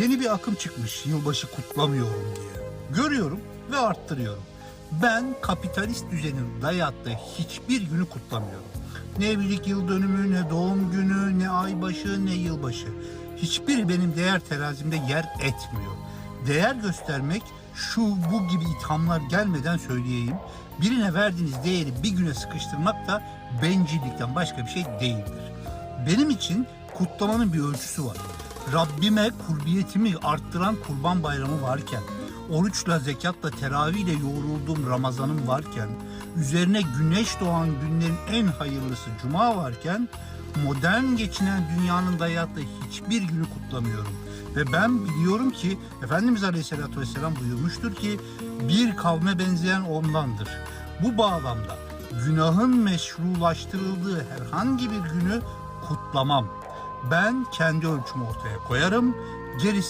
Yeni bir akım çıkmış yılbaşı kutlamıyorum diye. Görüyorum ve arttırıyorum. Ben kapitalist düzenin dayattığı hiçbir günü kutlamıyorum. Ne evlilik yıl dönümü, ne doğum günü, ne aybaşı, ne yılbaşı. Hiçbiri benim değer terazimde yer etmiyor. Değer göstermek şu bu gibi ithamlar gelmeden söyleyeyim. Birine verdiğiniz değeri bir güne sıkıştırmak da bencillikten başka bir şey değildir. Benim için kutlamanın bir ölçüsü var. Rabbime kurbiyetimi arttıran kurban bayramı varken, oruçla, zekatla, teravihle yoğrulduğum Ramazanım varken, üzerine güneş doğan günlerin en hayırlısı Cuma varken, modern geçinen dünyanın dayattığı hiçbir günü kutlamıyorum. Ve ben biliyorum ki Efendimiz Aleyhisselatü Vesselam buyurmuştur ki bir kavme benzeyen ondandır. Bu bağlamda günahın meşrulaştırıldığı herhangi bir günü kutlamam. Ben kendi ölçümü ortaya koyarım. Gerisi